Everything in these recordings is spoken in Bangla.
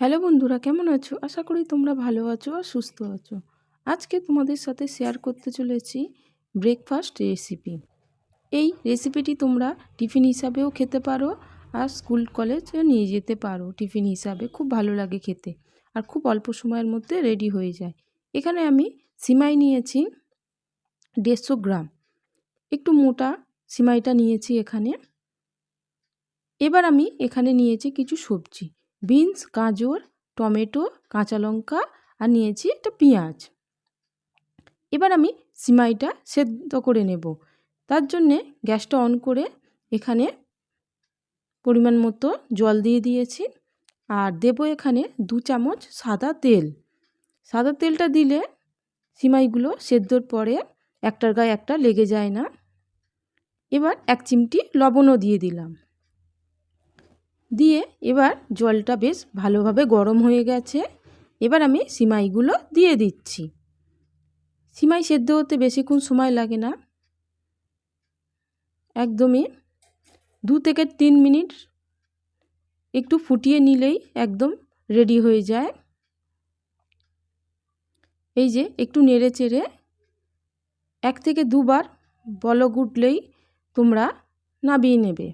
হ্যালো বন্ধুরা, কেমন আছো? আশা করি তোমরা ভালো আছো আর সুস্থ আছো। আজকে তোমাদের সাথে শেয়ার করতে চলেছি ব্রেকফাস্ট রেসিপি এই রেসিপিটি তোমরা টিফিন হিসাবেও খেতে পারো আর স্কুল কলেজে নিয়ে যেতে পারো টিফিন হিসাবে। খুব ভালো লাগে খেতে আর খুব অল্প সময়ের মধ্যে রেডি হয়ে যায়। এখানে আমি সিমাই নিয়েছি দেড়শো গ্রাম। একটু মোটা সিমাইটা নিয়েছি এখানে। এবার আমি এখানে নিয়েছি কিছু সবজি। বিনস, গাজর, টমেটো, কাঁচা লঙ্কা আর নিয়েছি একটা পেঁয়াজ। এবার আমি সিমাইটা সেদ্ধ করে নেব। তার জন্যে গ্যাসটা অন করে এখানে পরিমাণ মতো জল দিয়ে দিয়েছি আর দেব এখানে দু চামচ সাদা তেল। সাদা তেলটা দিলে সিমাইগুলো সেদ্ধর পরে একটার গায়ে একটা লেগে যায় না। এবার এক চিমটি লবণও দিয়ে দিলাম। দিয়ে এবার জলটা বেশ ভালোভাবে গরম হয়ে গেছে। এবার আমি সিমাইগুলো দিয়ে দিচ্ছি। সিমাই সেদ্ধ হতে বেশিক্ষণ সময় লাগে না। একদমই দু থেকে তিন মিনিট একটু ফুটিয়ে নিলেই একদম রেডি হয়ে যায়। এই যে একটু নেড়ে চেড়ে এক থেকে দুবার বলক উঠলেই তোমরা নাবিয়ে নেবে।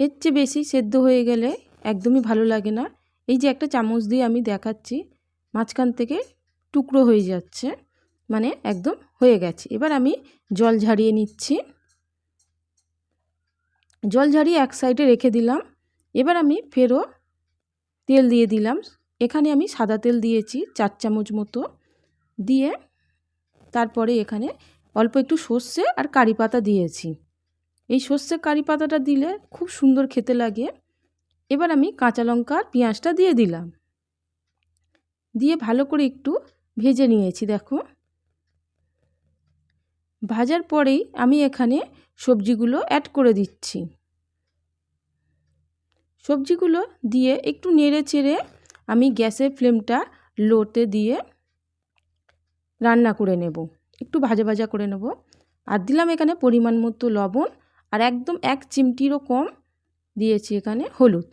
এর চেয়ে বেশি সেদ্ধ হয়ে গেলে একদমই ভালো লাগে না। এই যে একটা চামচ দিয়ে আমি দেখাচ্ছি, মাঝখান থেকে টুকরো হয়ে যাচ্ছে মানে একদম হয়ে গেছে। এবার আমি জল ঝারিয়ে নিচ্ছি। জল ঝারিয়ে এক সাইডে রেখে দিলাম। এবার আমি ফেরও তেল দিয়ে দিলাম। এখানে আমি সাদা তেল দিয়েছি, চার চামচ মতো। দিয়ে তারপরে এখানে অল্প একটু সর্ষে আর কারি পাতা দিয়েছি। এই সর্ষে কারি পাতাটা দিলে খুব সুন্দর খেতে লাগে। এবার আমি কাঁচা লঙ্কা আর পেঁয়াজটা দিয়ে দিলাম। দিয়ে ভালো করে একটু ভেজে নিয়েছি, দেখো। ভাজার পরেই আমি এখানে সবজিগুলো অ্যাড করে দিচ্ছি। সবজিগুলো দিয়ে একটু নেড়ে চেড়ে আমি গ্যাসের ফ্লেমটা লোতে দিয়ে রান্না করে নেব। একটু ভাজা ভাজা করে নেব। আর দিলাম এখানে পরিমাণ মতো লবণ আর একদম এক চিমটিরও কম দিয়েছি এখানে হলুদ।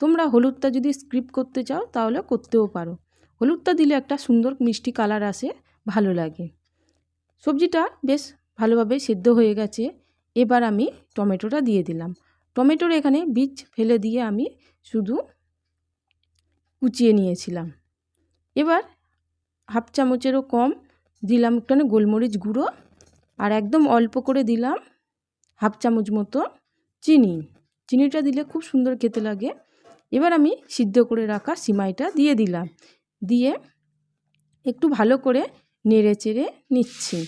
তোমরা হলুদটা যদি স্ক্রিপ করতে চাও, তাহলে করতেও পারো। হলুদটা দিলে একটা সুন্দর মিষ্টি কালার আসে, ভালো লাগে। সবজিটা বেশ ভালোভাবে সেদ্ধ হয়ে গেছে। এবার আমি টমেটোটা দিয়ে দিলাম। টমেটোর এখানে বীজ ফেলে দিয়ে আমি শুধু কুচিয়ে নিয়েছিলাম। এবার হাফ চামচেরও কম দিলাম একটু গোলমরিচ গুঁড়ো। আর একদম অল্প করে দিলাম হাফ চামচ মতো চিনি। চিনিটা দিলে খুব সুন্দর খেতে লাগে। এবার আমি সিদ্ধ করে রাখা সিমাইটা দিয়ে দিলাম। দিয়ে একটু ভালো করে নেড়ে চেড়ে নিচ্ছি।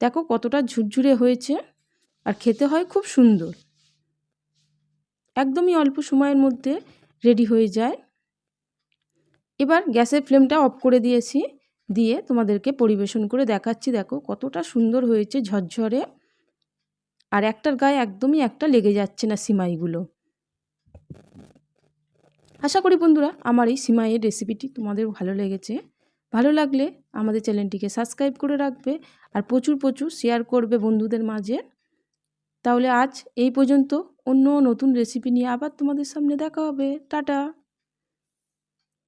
দেখো কতটা ঝুরঝুরে হয়েছে আর খেতে হয় খুব সুন্দর। একদমই অল্প সময়ের মধ্যে রেডি হয়ে যায়। এবার গ্যাসের ফ্লেমটা অফ করে দিয়েছি। দিয়ে তোমাদেরকে পরিবেশন করে দেখাচ্ছি। দেখো কতটা সুন্দর হয়েছে ঝরঝরে। আর একটার গায়ে একদমই একটা লেগে যাচ্ছে না সিমাইগুলো। আশা করি বন্ধুরা আমার এই সিমাইয়ের রেসিপিটি তোমাদের ভালো লেগেছে। ভালো লাগলে আমাদের চ্যানেলটিকে সাবস্ক্রাইব করে রাখবে আর প্রচুর প্রচুর শেয়ার করবে বন্ধুদের মাঝে। তাহলে আজ এই পর্যন্ত অন্য নতুন রেসিপি নিয়ে আবার তোমাদের সামনে দেখা হবে। টাটা!